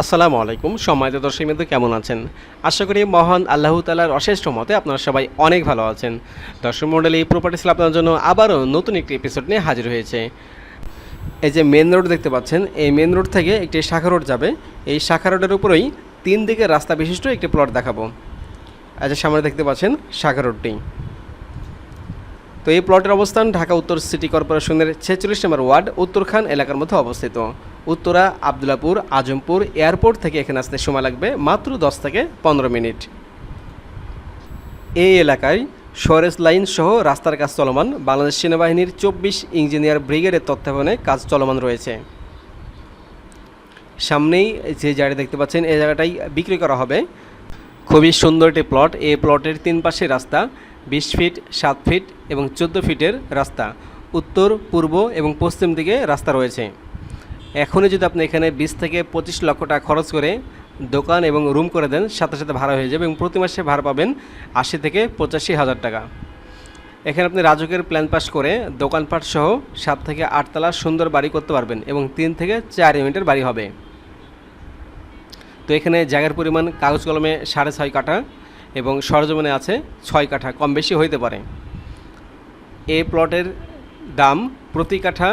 আসসালামু আলাইকুম। সম্মানিত বিন্দু, কেমন আছেন? আশা করি মহান আল্লাহ তালার অশেষ মতে আপনারা সবাই অনেক ভালো আছেন। দর্শক মণ্ডলী প্রপার্টিস আপনার জন্য আবারও নতুন একটি এপিসোড নিয়ে হাজির হয়েছে। এই যে মেন রোড দেখতে পাচ্ছেন, এই মেন রোড থেকে একটি শাখা রোড যাবে। এই শাখা রোডের উপরেই তিন দিকের রাস্তা বিশিষ্ট একটি প্লট দেখাবো। আচ্ছা সামনে দেখতে পাচ্ছেন শাখা রোডটি তো এই প্লটের অবস্থান ঢাকা উত্তর সিটি কর্পোরেশনের ছেচল্লিশ নম্বর ওয়ার্ড উত্তরখান এলাকার মধ্যে অবস্থিত। উত্তরা, আবদুল্লাপুর, আজমপুর এয়ারপোর্ট থেকে এখানে আসতে সময় লাগবে মাত্র দশ থেকে পনেরো মিনিট। এই এলাকায় সরেজ লাইন সহ রাস্তার কাজ চলমান। বাংলাদেশ সেনাবাহিনীর চব্বিশ ইঞ্জিনিয়ার ব্রিগেডের তত্ত্বাবধানে কাজ চলমান রয়েছে। সামনেই যে জায়গাটা দেখতে পাচ্ছেন, এই জায়গাটাই বিক্রি করা হবে। খুবই সুন্দর একটি প্লট। এই প্লটের তিন পাশে রাস্তা, বিশ ফিট, সাত ফিট এবং চোদ্দ ফিটের রাস্তা। উত্তর, পূর্ব এবং পশ্চিম দিকে রাস্তা রয়েছে। এখনই যদি আপনি এখানে বিশ থেকে পঁচিশ লক্ষ টাকা খরচ করে দোকান এবং রুম করে দেন, সাথে সাথে ভাড়া হয়ে যাবে এবং প্রতি মাসে ভাড়া পাবেন আশি থেকে পঁচাশি হাজার টাকা। এখানে আপনি রাজকের প্ল্যান পাস করে দোকানপাট সহ সাত থেকে আটতলা সুন্দর বাড়ি করতে পারবেন এবং তিন থেকে চার ইউনিটের বাড়ি হবে। তো এখানে জায়গার পরিমাণ কাগজ কলমে সাড়ে ছয় কাঠা এবং সরজমিনে আছে ছয় কাঠা কম বেশি হইতে পারে। এই প্লটের দাম প্রতি কাঠা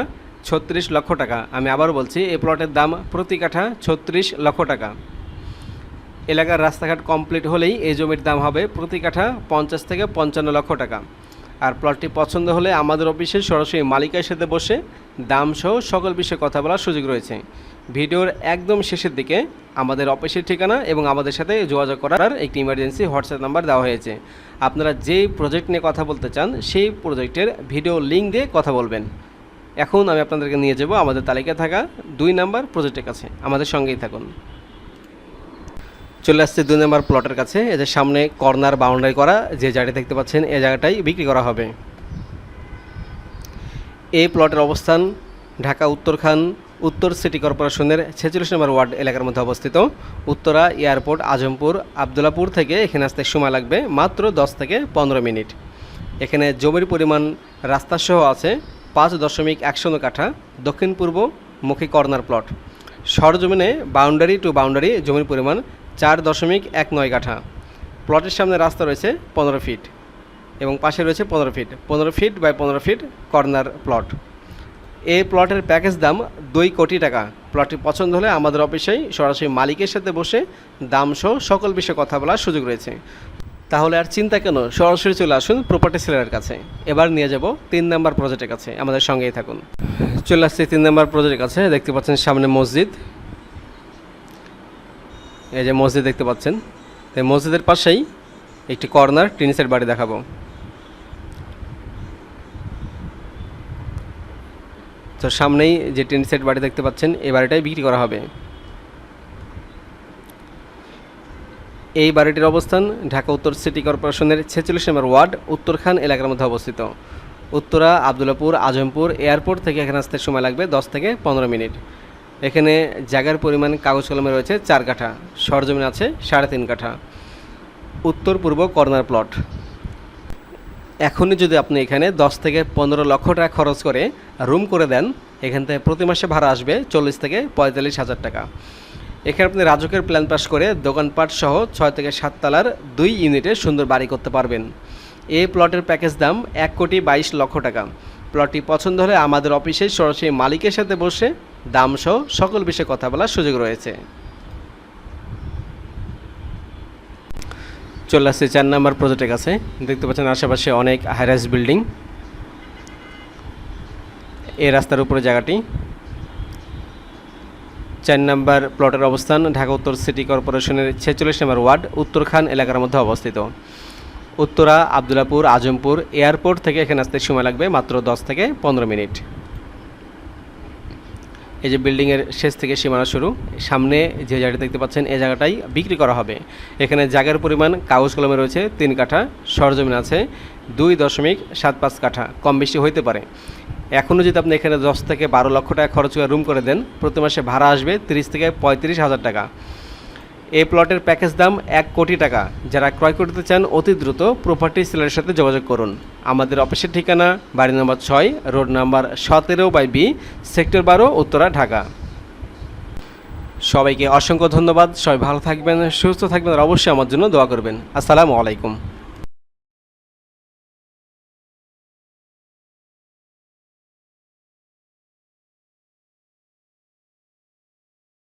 ছত্রিশ লক্ষ টাকা। আমি আবার বলছি, এই প্লটের দাম প্রতি কাঠা ছত্রিশ লক্ষ টাকা। এলাকার রাস্তাঘাট কমপ্লিট হলেই এই জমির দাম হবে প্রতি কাঠা পঞ্চাশ থেকে পঞ্চান্ন লক্ষ টাকা। আর প্লটটি পছন্দ হলে আমাদের অফিসে সরাসরি মালিকের সাথে বসে দাম সহ সকল বিষয়ে কথা বলার সুযোগ রয়েছে। ভিডিওর একদম শেষের দিকে আমাদের অফিসের ঠিকানা এবং আমাদের সাথে যোগাযোগ করার একটি ইমার্জেন্সি হোয়াটসঅ্যাপ নাম্বার দেওয়া হয়েছে। আপনারা যেই প্রজেক্ট নিয়ে কথা বলতে চান, সেই প্রজেক্টের ভিডিও লিঙ্ক দিয়ে কথা বলবেন। এখন আমি আপনাদেরকে নিয়ে যাব আমাদের তালিকায় থাকা দুই নাম্বার প্রজেক্টের কাছে। আমাদের সঙ্গেই থাকুন। চলে আসছে দুই নম্বর প্লটের কাছে। এদের সামনে কর্নার বাউন্ডারি করা, যে জায়গাটি দেখতে পাচ্ছেন এই জায়গাটাই বিক্রি করা হবে। এই প্লটের অবস্থান ঢাকা উত্তরখান উত্তর সিটি কর্পোরেশনের ছেচল্লিশ নম্বর ওয়ার্ড এলাকার মধ্যে অবস্থিত। উত্তরা এয়ারপোর্ট, আজমপুর, আবদুল্লাপুর থেকে এখানে আসতে সময় লাগবে মাত্র দশ থেকে পনেরো মিনিট। এখানে জমির পরিমাণ রাস্তাসহ আছে। পাঁচ দশমিক একশো কাঠা, দক্ষিণ পূর্ব মুখী কর্নার প্লট সরজমিনে বাউন্ডারি টু বাউন্ডারি জমির পরিমাণ চার দশমিক এক নয় কাঠা। প্লটের সামনে রাস্তা রয়েছে পনেরো ফিট এবং পাশে রয়েছে পনেরো ফিট পনেরো ফিট বাই পনেরো ফিট কর্নার প্লট এই প্লটের প্যাকেজ দাম দুই কোটি টাকা। প্লটটি পছন্দ হলে আমাদের অফিসেই সরাসরি মালিকের সাথে বসে দাম সহ সকল বিষয়ে কথা বলার সুযোগ রয়েছে। তাহলে আর চিন্তা কেন? সরাসরি চলে আসুন প্রপার্টি সেলারের কাছে। এবার নিয়ে যাব তিন নাম্বার প্রজেক্টের কাছে। আমাদের সঙ্গেই থাকুন। চলে আসছি তিন নাম্বার প্রজেক্টের কাছে। দেখতে পাচ্ছেন সামনে মসজিদ। এই যে মসজিদ দেখতে পাচ্ছেন। এই মসজিদের পাশেই একটি কর্নার টিন সেট বাড়ি দেখাবো। তো সামনেই যে টিন সেট বাড়ি দেখতে পাচ্ছেন এই বাড়িটাই বিক্রি করা হবে। এই বাড়িটির অবস্থান ঢাকা উত্তর সিটি কর্পোরেশনের ছেচল্লিশ নম্বর ওয়ার্ড উত্তরখান এলাকার মধ্যে অবস্থিত। উত্তরা, আবদুল্লাপুর, আজমপুর এয়ারপোর্ট থেকে এখানে আসতে সময় লাগবে দশ থেকে পনেরো মিনিট। এখানে জায়গার পরিমাণ কাগজ কলমে রয়েছে চার কাঠা, সরজমিন আছে সাড়ে তিন কাঠা। উত্তর পূর্ব কর্নার প্লট। এখনই যদি আপনি এখানে দশ থেকে পনেরো লক্ষ টাকা খরচ করে রুম করে দেন, এখান থেকে প্রতি মাসে ভাড়া আসবে চল্লিশ থেকে পঁয়তাল্লিশ হাজার টাকা। এখানে আপনি রাজকের প্ল্যান পাস করে দোকানপাট সহ ছয় থেকে সাত তলার দুই ইউনিটে সুন্দর বাড়ি করতে পারবেন। এই প্লটের প্যাকেজ দাম এক কোটি বাইশ লক্ষ টাকা। প্লটটি পছন্দ হলে আমাদের অফিসে সরাসরি মালিকের সাথে বসে দাম সহ সকল বিষয়ে কথা বলার সুযোগ রয়েছে। চলে আসছে চার নাম্বার প্রজেক্টের কাছে। দেখতে পাচ্ছেন আশেপাশে অনেক হাইরাইজ বিল্ডিং এই রাস্তার উপরে জায়গাটি চার নাম্বার প্লটের অবস্থান ঢাকা উত্তর সিটি কর্পোরেশনের ছেচল্লিশ নম্বর ওয়ার্ড, উত্তরখান এলাকার মধ্যে অবস্থিত। উত্তরা, আবদুল্লাপুর, আজমপুর এয়ারপোর্ট থেকে এখানে আসতে সময় লাগবে মাত্র দশ থেকে পনেরো মিনিট। এই যে বিল্ডিংয়ের শেষ থেকে সীমানা শুরু, সামনে যে জায়গাটা দেখতে পাচ্ছেন, এই জায়গাটাই বিক্রি করা হবে। এখানে জায়গার পরিমাণ কাগজ কলমে রয়েছে তিন কাঠা, সরজমিন আছে দুই দশমিক সাত পাঁচ কাঠা, কম বেশি হইতে পারে। এখনও যদি আপনি এখানে দশ থেকে বারো লক্ষ টাকা খরচ করে রুম করে দেন, প্রতি মাসে ভাড়া আসবে তিরিশ থেকে পঁয়ত্রিশ হাজার টাকা। এই প্লটের প্যাকেজ দাম এক কোটি টাকা। যারা ক্রয় করতে চান, অতি দ্রুত প্রপার্টি সেলারের সাথে যোগাযোগ করুন। আমাদের অফিসের ঠিকানা বাড়ি নম্বর ছয়, রোড নাম্বার সতেরো বাই বি, সেক্টর বারো, উত্তরা, ঢাকা। সবাইকে অসংখ্য ধন্যবাদ। সবাই ভালো থাকবেন, সুস্থ থাকবেন, আর অবশ্যই আমার জন্য দোয়া করবেন। আসসালামু আলাইকুম।